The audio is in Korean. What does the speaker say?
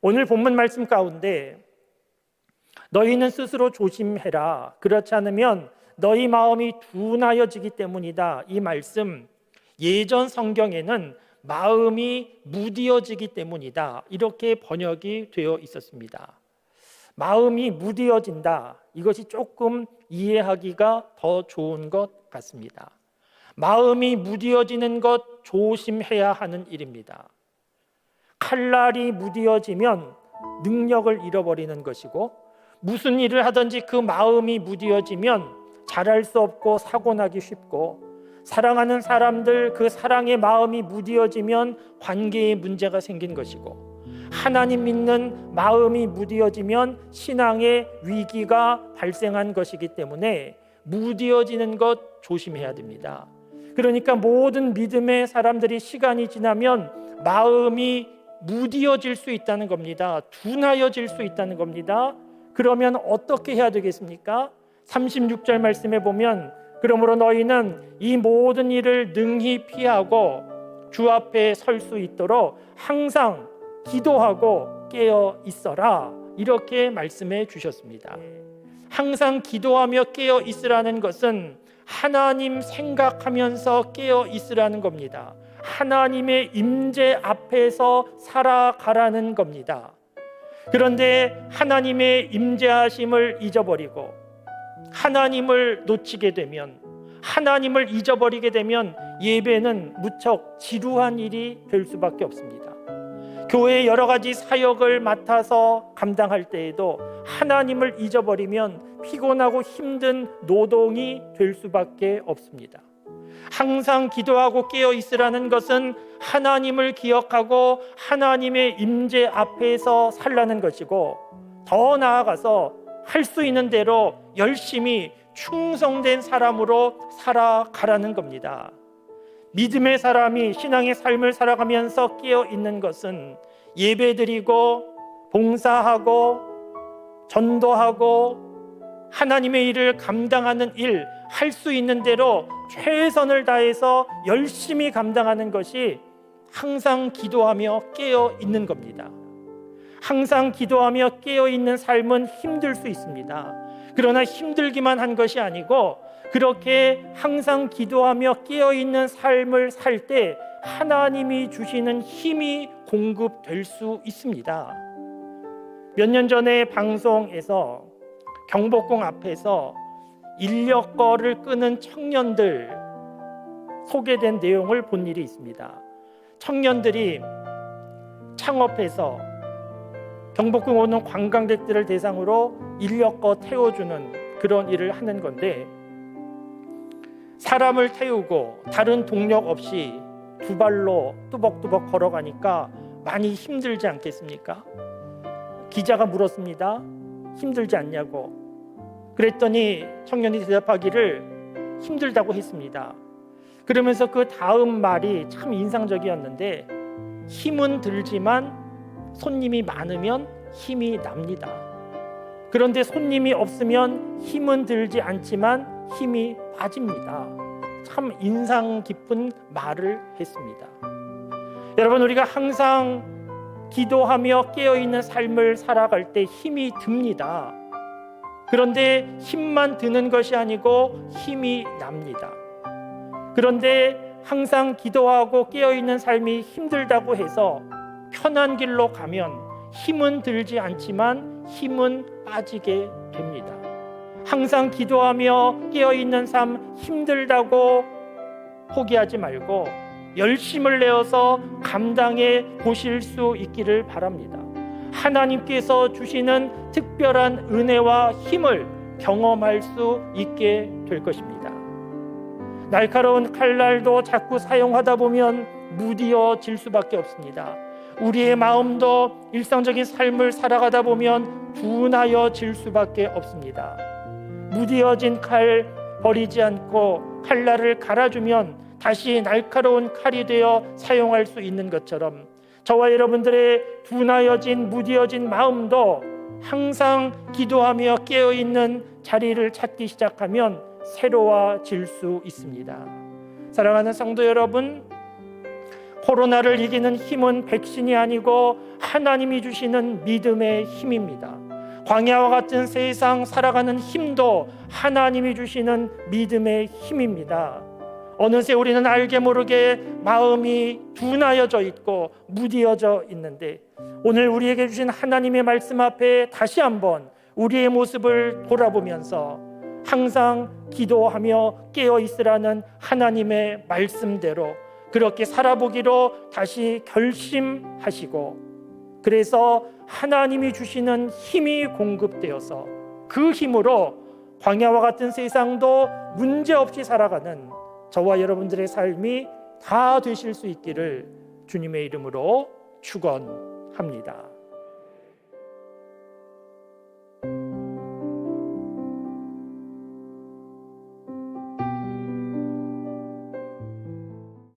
오늘 본문 말씀 가운데 너희는 스스로 조심해라. 그렇지 않으면 너희 마음이 둔하여지기 때문이다. 이 말씀 예전 성경에는 마음이 무디어지기 때문이다. 이렇게 번역이 되어 있었습니다. 마음이 무디어진다. 이것이 조금 이해하기가 더 좋은 것 같습니다. 마음이 무디어지는 것 조심해야 하는 일입니다. 칼날이 무디어지면 능력을 잃어버리는 것이고 무슨 일을 하든지 그 마음이 무디어지면 잘할 수 없고 사고 나기 쉽고 사랑하는 사람들 그 사랑의 마음이 무디어지면 관계에 문제가 생긴 것이고 하나님 믿는 마음이 무디어지면 신앙의 위기가 발생한 것이기 때문에 무디어지는 것 조심해야 됩니다. 그러니까 모든 믿음의 사람들이 시간이 지나면 마음이 무디어질 수 있다는 겁니다. 둔하여질 수 있다는 겁니다. 그러면 어떻게 해야 되겠습니까? 36절 말씀에 보면 그러므로 너희는 이 모든 일을 능히 피하고 주 앞에 설 수 있도록 항상 기도하고 깨어 있어라. 이렇게 말씀해 주셨습니다. 항상 기도하며 깨어 있으라는 것은 하나님 생각하면서 깨어 있으라는 겁니다. 하나님의 임재 앞에서 살아가라는 겁니다. 그런데 하나님의 임재하심을 잊어버리고 하나님을 놓치게 되면 하나님을 잊어버리게 되면 예배는 무척 지루한 일이 될 수밖에 없습니다. 교회의 여러 가지 사역을 맡아서 감당할 때에도 하나님을 잊어버리면 피곤하고 힘든 노동이 될 수밖에 없습니다. 항상 기도하고 깨어 있으라는 것은 하나님을 기억하고 하나님의 임재 앞에서 살라는 것이고 더 나아가서 할 수 있는 대로 열심히 충성된 사람으로 살아가라는 겁니다. 믿음의 사람이 신앙의 삶을 살아가면서 깨어 있는 것은 예배드리고 봉사하고 전도하고 하나님의 일을 감당하는 일, 할 수 있는 대로 최선을 다해서 열심히 감당하는 것이 항상 기도하며 깨어 있는 겁니다. 항상 기도하며 깨어 있는 삶은 힘들 수 있습니다. 그러나 힘들기만 한 것이 아니고 그렇게 항상 기도하며 깨어 있는 삶을 살 때 하나님이 주시는 힘이 공급될 수 있습니다. 몇 년 전에 방송에서 경복궁 앞에서 인력 거를 끄는 청년들 소개된 내용을 본 일이 있습니다. 청년들이 창업해서 경복궁 오는 관광객들을 대상으로 인력거 태워주는 그런 일을 하는 건데 사람을 태우고 다른 동력 없이 두 발로 뚜벅뚜벅 걸어가니까 많이 힘들지 않겠습니까? 기자가 물었습니다. 힘들지 않냐고. 그랬더니 청년이 대답하기를 힘들다고 했습니다. 그러면서 그 다음 말이 참 인상적이었는데 힘은 들지만 손님이 많으면 힘이 납니다. 그런데 손님이 없으면 힘은 들지 않지만 힘이 빠집니다. 참 인상 깊은 말을 했습니다. 여러분 우리가 항상 기도하며 깨어 있는 삶을 살아갈 때 힘이 듭니다. 그런데 힘만 드는 것이 아니고 힘이 납니다. 그런데 항상 기도하고 깨어 있는 삶이 힘들다고 해서 편한 길로 가면 힘은 들지 않지만 힘은 빠지게 됩니다. 항상 기도하며 깨어 있는 삶 힘들다고 포기하지 말고 열심을 내어서 감당해 보실 수 있기를 바랍니다. 하나님께서 주시는 특별한 은혜와 힘을 경험할 수 있게 될 것입니다. 날카로운 칼날도 자꾸 사용하다 보면 무디어질 수밖에 없습니다. 우리의 마음도 일상적인 삶을 살아가다 보면 둔하여질 수밖에 없습니다. 무디어진 칼 버리지 않고 칼날을 갈아주면 다시 날카로운 칼이 되어 사용할 수 있는 것처럼 저와 여러분들의 둔하여진 무디어진 마음도 항상 기도하며 깨어 있는 자리를 찾기 시작하면 새로워질 수 있습니다. 사랑하는 성도 여러분, 코로나를 이기는 힘은 백신이 아니고 하나님이 주시는 믿음의 힘입니다. 광야와 같은 세상 살아가는 힘도 하나님이 주시는 믿음의 힘입니다. 어느새 우리는 알게 모르게 마음이 둔하여져 있고 무디어져 있는데 오늘 우리에게 주신 하나님의 말씀 앞에 다시 한번 우리의 모습을 돌아보면서 항상 기도하며 깨어 있으라는 하나님의 말씀대로 그렇게 살아보기로 다시 결심하시고 그래서 하나님이 주시는 힘이 공급되어서 그 힘으로 광야와 같은 세상도 문제없이 살아가는 저와 여러분들의 삶이 다 되실 수 있기를 주님의 이름으로 축원합니다.